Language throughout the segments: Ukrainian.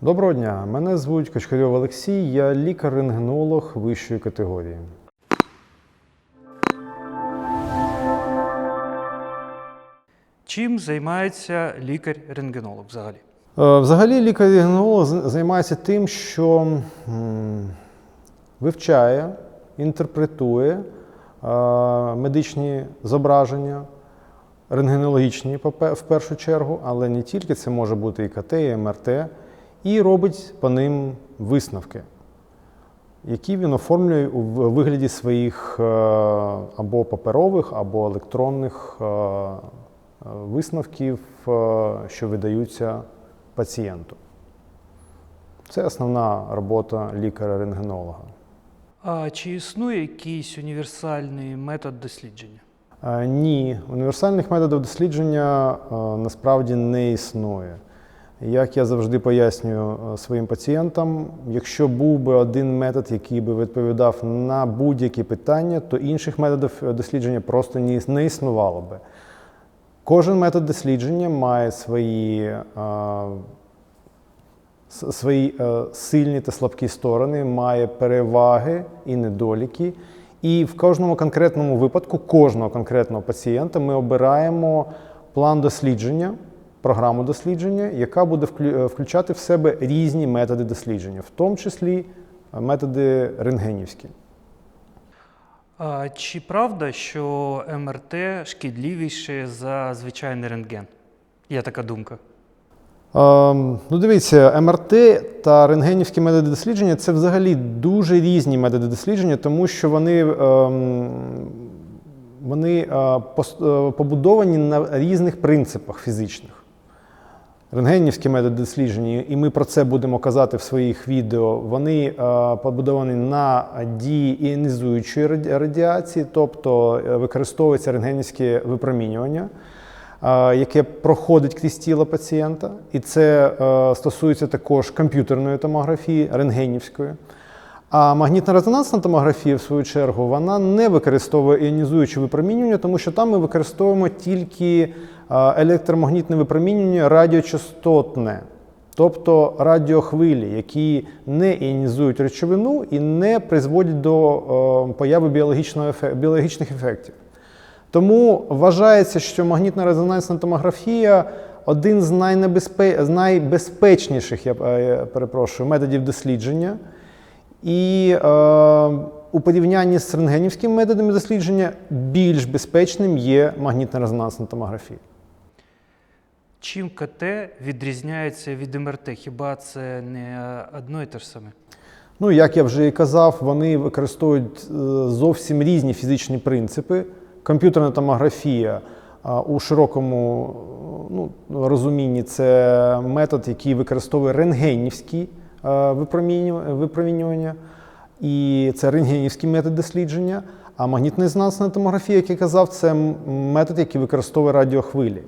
Доброго дня, мене звуть Качкарьов Олексій, я лікар-рентгенолог вищої категорії. Чим займається лікар-рентгенолог взагалі? Е, Взагалі, лікар-рентгенолог займається тим, що вивчає, інтерпретує е, медичні зображення, рентгенологічні в першу чергу, але не тільки це може бути і КТ, і МРТ, і робить по ним висновки, які він оформлює у вигляді своїх е, або паперових, або електронних е, е, висновків, що видаються пацієнту. Це основна робота лікаря-рентгенолога. А чи існує якийсь універсальний метод дослідження? Ні, універсальних методів дослідження насправді не існує. Як я завжди пояснюю е, своїм пацієнтам, якщо був би один метод, який би відповідав на будь-які питання, то інших методів е, дослідження просто не існувало би. Кожен метод дослідження має свої, е, свої сильні та слабкі сторони, має переваги і недоліки. І в кожному конкретному випадку, кожного конкретного пацієнта, ми обираємо план дослідження, програму дослідження, яка буде е, включати в себе різні методи дослідження, в тому числі е, методи рентгенівські. Чи правда, що МРТ шкідливіше за звичайний рентген? Є така думка. Ем, ну, дивіться, МРТ та рентгенівські методи дослідження це взагалі дуже різні методи дослідження, тому що вони, ем, вони е, е, побудовані на різних принципах фізичних. Рентгенівські методи дослідження, і ми про це будемо казати в своїх відео, вони е, побудовані на дії іонізуючої радіації, тобто е, використовується рентгенівське випромінювання, е, яке проходить крізь тіло пацієнта. І це е, стосується також комп'ютерної томографії, рентгенівської. А магнітно-резонансна томографія, в свою чергу, вона не використовує іонізуюче випромінювання, тому що там ми використовуємо тільки електромагнітне випромінювання радіочастотне, тобто радіохвилі, які не іонізують речовину і не призводять до появи біологічних ефектів. Тому вважається, що магнітно-резонансна томографія один з найбезпечніших, я е, перепрошую, методів дослідження. І е, у порівнянні з рентгенівськими методами дослідження більш безпечним є магнітно-резонансна томографія. Чим КТ відрізняється від МРТ? Хіба це не одно і те ж саме? Ну, як я вже і казав, вони використовують е, зовсім різні фізичні принципи. Комп'ютерна томографія у широкому е, ну, розумінні це метод, який використовує рентгенівські випроміню- випромінювання, і це рентгенівський метод дослідження. А магнітно-резонансна томографія, як я казав, це метод, який використовує радіохвилі.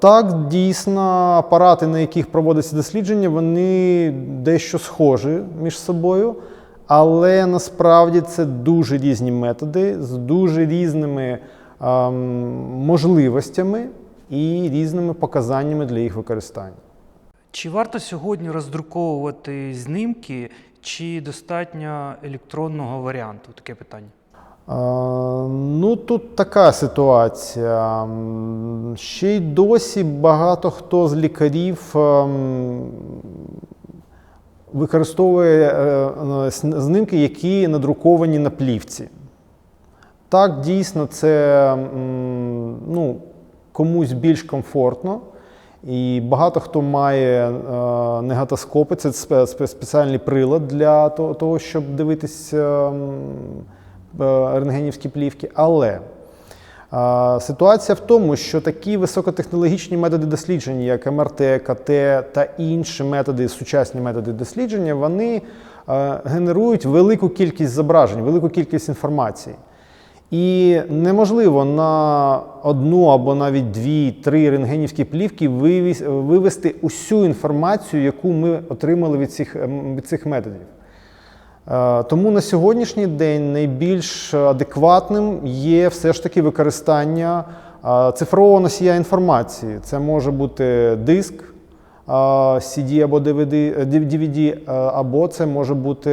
Так, дійсно, апарати, на яких проводиться дослідження, вони дещо схожі між собою, але насправді це дуже різні методи з дуже різними ем, можливостями і різними показаннями для їх використання. Чи варто сьогодні роздруковувати знімки, чи достатньо електронного варіанту? Таке питання. Ну, тут така ситуація. Ще й досі багато хто з лікарів ем, використовує е, е, знімки, які надруковані на плівці. Так, дійсно, це ну, комусь більш комфортно. І багато хто має е, негатоскопи, це спе- спе- спеціальний прилад для того, щоб дивитися е, рентгенівські плівки. Але е, ситуація в тому, що такі високотехнологічні методи дослідження, як МРТ, КТ та інші методи, сучасні методи дослідження, вони генерують велику кількість зображень, велику кількість інформації. І неможливо на одну або навіть дві-три рентгенівські плівки вивести усю інформацію, яку ми отримали від цих, ем, від цих методів. Е, Тому на сьогоднішній день найбільш адекватним є все ж таки використання е, цифрового носія інформації. Це може бути диск, а, CD або DVD, е, е, або це може бути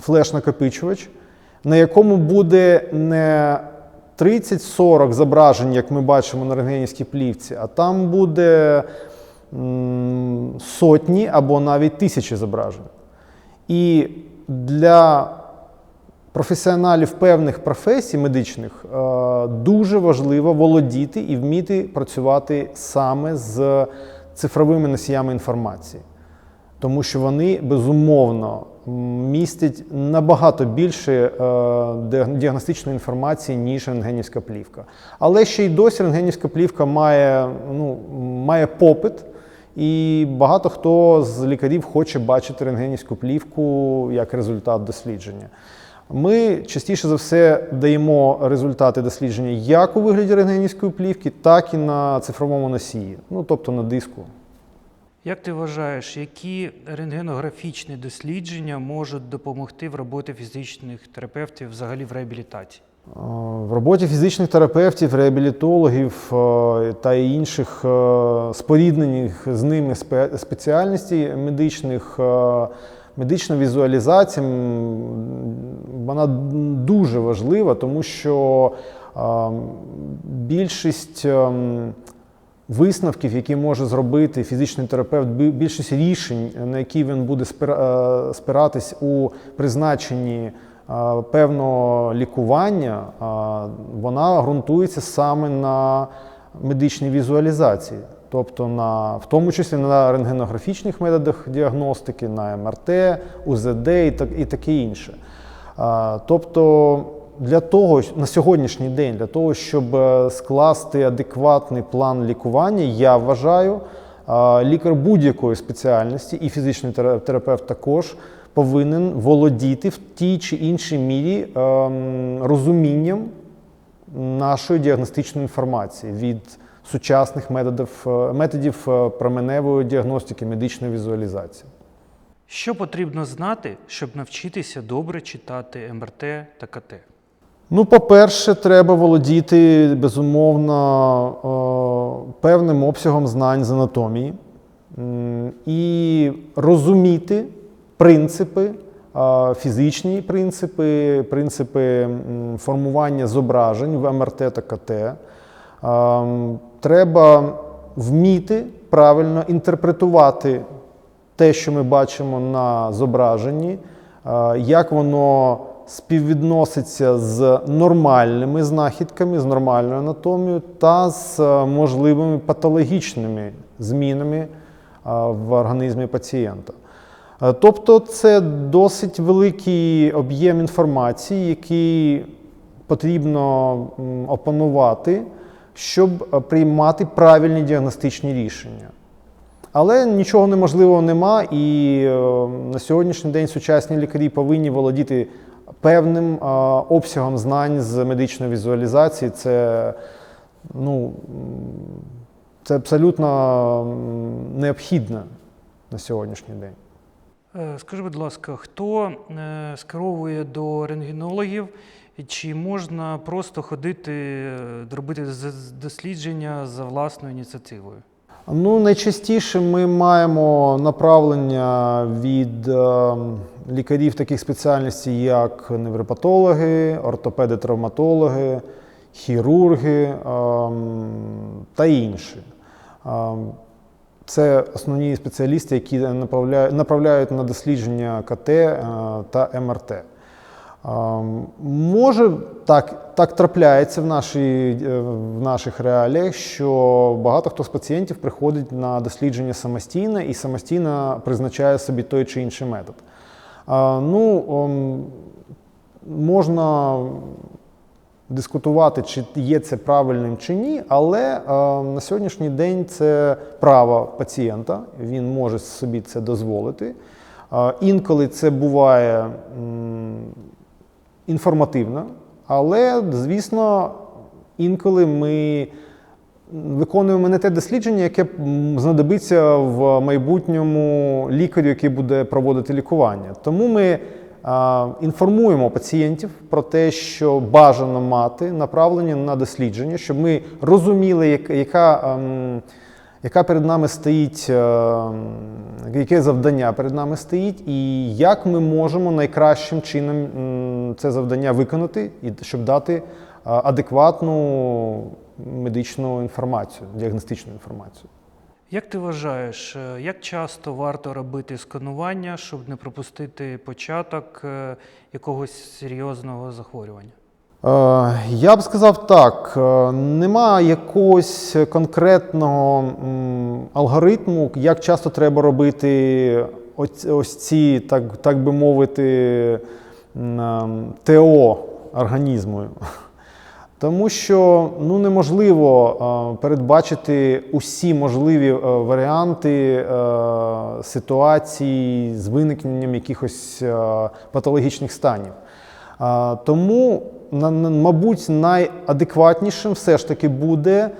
флеш-накопичувач, на якому буде не 30-40 зображень, як ми бачимо на рентгенівській плівці, а там буде сотні або навіть тисячі зображень. І для професіоналів певних професій медичних е, дуже важливо володіти і вміти працювати саме з цифровими носіями інформації, тому що вони безумовно м, містять набагато більше е, діагностичної інформації, ніж рентгенівська плівка. Але ще й досі рентгенівська плівка має, ну, має попит. І багато хто з лікарів хоче бачити рентгенівську плівку як результат дослідження. Ми частіше за все даємо результати дослідження як у вигляді рентгенівської плівки, так і на цифровому носії, ну тобто на диску. Як ти вважаєш, які рентгенографічні дослідження можуть допомогти в роботі фізичних терапевтів взагалі в реабілітації? В роботі фізичних терапевтів, реабілітологів та інших споріднених з ними спе- спеціальностей медичних, медична візуалізація вона дуже важлива, тому що більшість ем, висновків, які може зробити фізичний терапевт, більшість рішень, на які він буде е, спиратись у призначенні е, певного лікування, е, вона ґрунтується саме на медичній візуалізації. Тобто, на, в тому числі на рентгенографічних методах діагностики, на МРТ, УЗД і, так, і таке інше. А, Тобто для того, на сьогоднішній день, для того, щоб е, скласти адекватний план лікування, я вважаю, лікар будь-якої спеціальності і фізичний терапевт також повинен володіти в тій чи іншій мірі ем, розумінням нашої діагностичної інформації від сучасних методів, е, методів е, променевої діагностики, медичної візуалізації. Що потрібно знати, щоб навчитися добре читати МРТ та КТ? Ну, по-перше, треба володіти безумовно е, певним обсягом знань з анатомії і розуміти принципи, е, фізичні принципи, принципи формування зображень в МРТ та КТ. Ем, Треба вміти правильно інтерпретувати те, що ми бачимо на зображенні, е, як воно співвідноситься з нормальними знахідками, з нормальною анатомією та з е, можливими патологічними змінами е, в організмі пацієнта. Е, Тобто це досить великий об'єм інформації, який потрібно опанувати, щоб приймати правильні діагностичні рішення. Але нічого неможливого нема, і на сьогоднішній день сучасні лікарі повинні володіти певним обсягом знань з медичної візуалізації. Це, ну, це абсолютно необхідно на сьогоднішній день. Е, Скажи, будь ласка, хто е, скеровує до рентгенологів, чи можна просто ходити, е, робити дослідження за власною ініціативою? Ну, найчастіше ми маємо направлення від е, лікарів таких спеціальностей, як невропатологи, ортопеди-травматологи, хірурги е, та інші. Е, це основні спеціалісти, які направляють, на дослідження КТ е, та МРТ. Може, так, так трапляється в, нашій, е, в наших реаліях, що багато хто з пацієнтів приходить на дослідження самостійно і самостійно призначає собі той чи інший метод. Ну, можна дискутувати, чи є це правильним чи ні, але е, на сьогоднішній день це право пацієнта, він може собі це дозволити. Інколи це буває м, інформативно, але, звісно, інколи ми виконуємо не те дослідження, яке знадобиться в майбутньому лікарю, який буде проводити лікування. Тому ми інформуємо пацієнтів про те, що бажано мати направлення на дослідження, щоб ми розуміли, як- яка, ем, яка перед нами стоїть, е, яке завдання перед нами стоїть, і як ми можемо найкращим чином це завдання виконати, щоб дати е, адекватну медичну інформацію, діагностичну інформацію. Як ти вважаєш, е, як часто варто робити сканування, щоб не пропустити початок якогось серйозного захворювання? Е, Я б сказав так: е, нема якогось конкретного алгоритму, як часто треба робити ось, ці, так, так би мовити, ем, ТО організму. Тому що ну, неможливо е, передбачити усі можливі е, варіанти е, ситуацій з виникненням якихось е, патологічних станів. Тому, мабуть, найадекватнішим все ж таки буде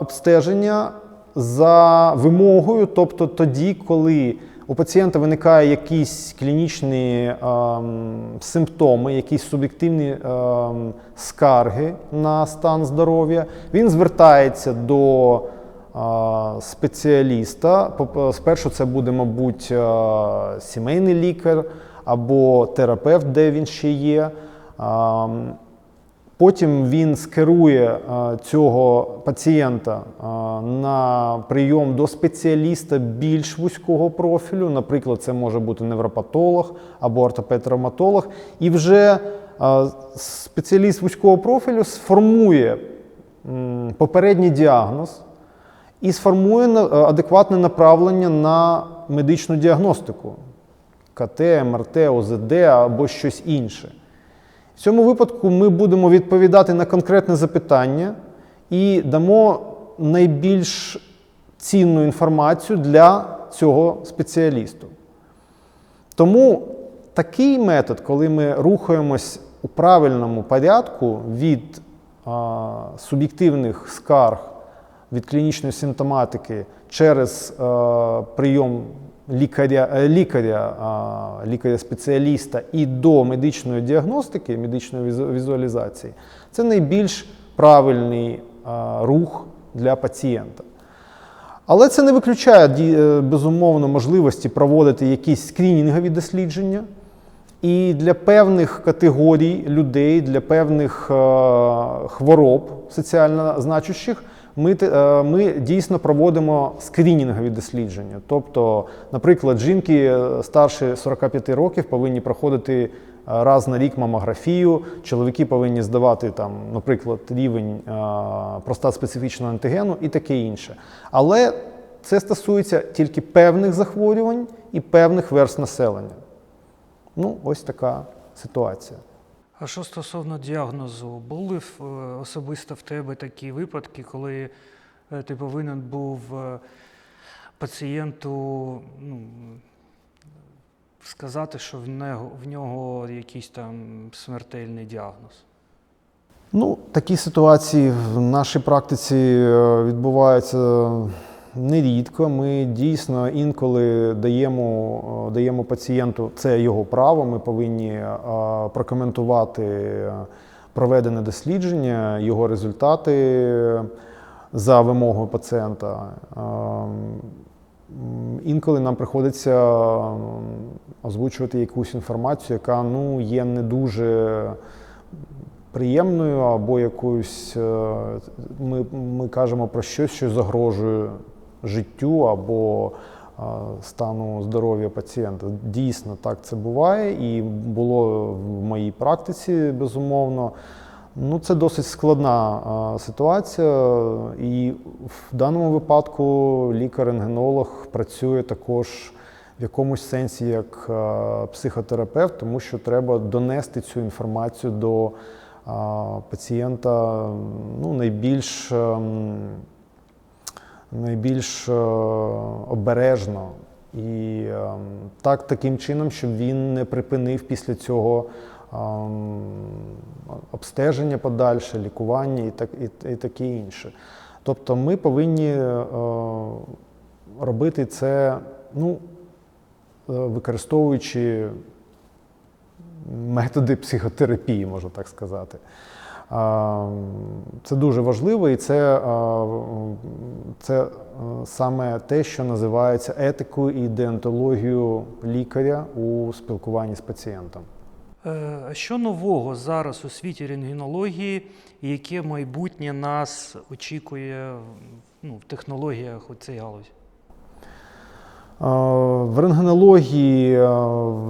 обстеження за вимогою, тобто тоді, коли у пацієнта виникає якісь клінічні ем, симптоми, якісь суб'єктивні ем, скарги на стан здоров'я, він звертається до спеціаліста. Поп- Спершу це буде, мабуть, сімейний лікар або терапевт, де він ще є. Потім він скерує цього пацієнта на прийом до спеціаліста більш вузького профілю. Наприклад, це може бути невропатолог або ортопед-травматолог. І вже спеціаліст вузького профілю сформує попередній діагноз і сформує е, адекватне направлення на медичну діагностику КТ, МРТ, ОЗД або щось інше. В цьому випадку ми будемо відповідати на конкретне запитання і дамо найбільш цінну інформацію для цього спеціалісту. Тому такий метод, коли ми рухаємось у правильному порядку від а, суб'єктивних скарг, від клінічної симптоматики через а, прийом лікаря, е, лікаря, а, лікаря-спеціаліста і до медичної діагностики, медичної візуалізації, це найбільш правильний рух для пацієнта. Але це не виключає е, безумовно можливості проводити якісь скринінгові дослідження. І для певних категорій людей, для певних е, хвороб соціально значущих, ми, е, ми дійсно проводимо скринінгові дослідження. Тобто, наприклад, жінки е, старші 45 років повинні проходити е, раз на рік мамографію, чоловіки повинні здавати, там, наприклад, рівень простат-специфічного антигену і таке інше. Але це стосується тільки певних захворювань і певних верст населення. Ну, ось така ситуація. А що стосовно діагнозу, були е, особисто в тебе такі випадки, коли е, ти повинен був е, пацієнту ну, сказати, що в нього, в нього якийсь там смертельний діагноз? Ну, такі ситуації в нашій практиці відбуваються нерідко. Ми дійсно інколи даємо, е, даємо пацієнту, це його право. Ми повинні е, прокоментувати е, проведене дослідження, його результати за вимогою пацієнта. Ем, Інколи нам приходиться озвучувати якусь інформацію, яка ну, є не дуже приємною або якоюсь. е, Ми, ми кажемо про щось, що загрожує життю або стану здоров'я пацієнта. Дійсно, так це буває, і було в моїй практиці, безумовно. Ну, це досить складна а, ситуація, і в даному випадку лікар-рентгенолог працює також в якомусь сенсі як а, психотерапевт, тому що треба донести цю інформацію до а, пацієнта ну, найбільш, ем, найбільш е, обережно. І ем, так, таким чином, щоб він не припинив після цього ем, обстеження подальше, лікування і, так, і, і таке інше. Тобто ми повинні е, робити це, ну, е, використовуючи методи психотерапії, можна так сказати. Це дуже важливо, і це, це саме те, що називається етикою і деонтологією лікаря у спілкуванні з пацієнтом. Е, Що нового зараз у світі рентгенології, і яке майбутнє нас очікує ну, в технологіях у цій галузі? В рентгенології, е,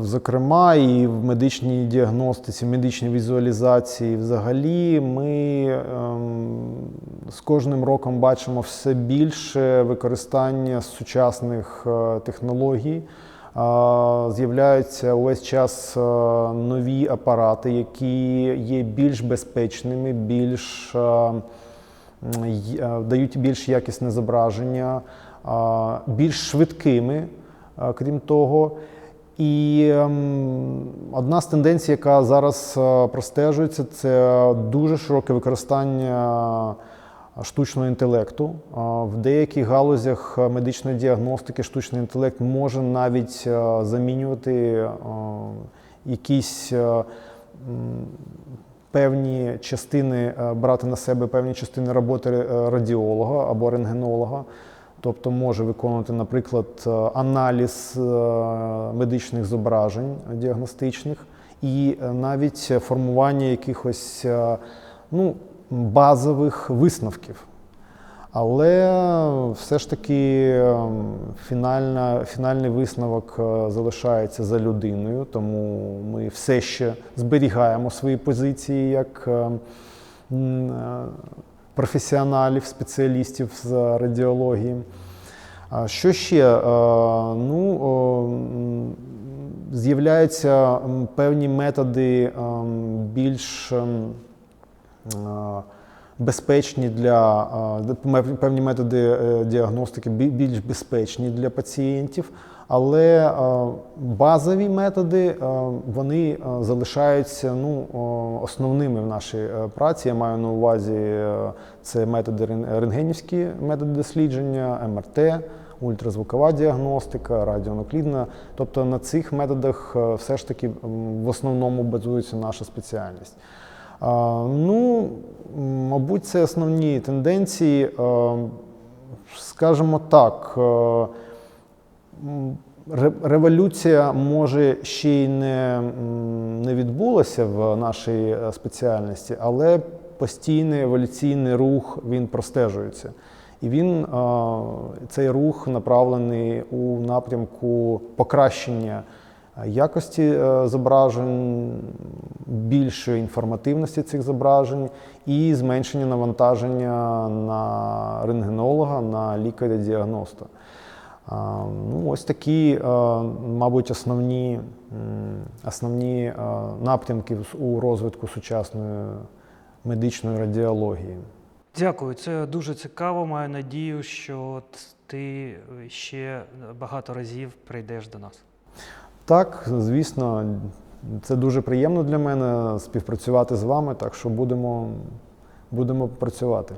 зокрема, і в медичній діагностиці, медичній візуалізації, взагалі, ми ем, з кожним роком бачимо все більше використання сучасних е, технологій. З'являються увесь час е, нові апарати, які є більш безпечними, більш дають більш якісне зображення, більш швидкими, крім того. І ем, одна з тенденцій, яка зараз е, простежується, це дуже широке використання штучного інтелекту. В деяких галузях е, медичної діагностики штучний інтелект може навіть е, замінювати е, якісь е, певні частини, е, брати на себе певні частини роботи е, радіолога або рентгенолога. Тобто може виконувати, наприклад, е, аналіз е, медичних зображень діагностичних і е, навіть формування якихось ну, базових висновків. Але все ж таки фінальна, фінальний висновок залишається за людиною, тому ми все ще зберігаємо свої позиції як професіоналів, спеціалістів з радіології. Що ще? Ну, з'являються певні методи більш безпечні для певні методи е, діагностики більш безпечні для пацієнтів, але е, базові методи е, вони е, залишаються ну, основними в нашій праці. Я маю на увазі це методи рентгенівські методи дослідження, МРТ. Ультразвукова діагностика, радіонуклідна. Тобто на цих методах все ж таки в основному базується наша спеціальність. Ну, мабуть, це основні тенденції. Скажімо так, революція може ще й не, не відбулася в нашій е, спеціальності, але постійний еволюційний рух він простежується. І він, цей рух направлений у напрямку покращення е, якості е, зображень, більшої інформативності цих зображень і зменшення навантаження на рентгенолога, на лікаря-діагноста. Ну, ось такі, е, мабуть, основні, основні е, напрямки у розвитку сучасної медичної радіології. Дякую, це дуже цікаво. Маю надію, що ти ще багато разів прийдеш до нас. Так, звісно, це дуже приємно для мене співпрацювати з вами, так що будемо, будемо працювати.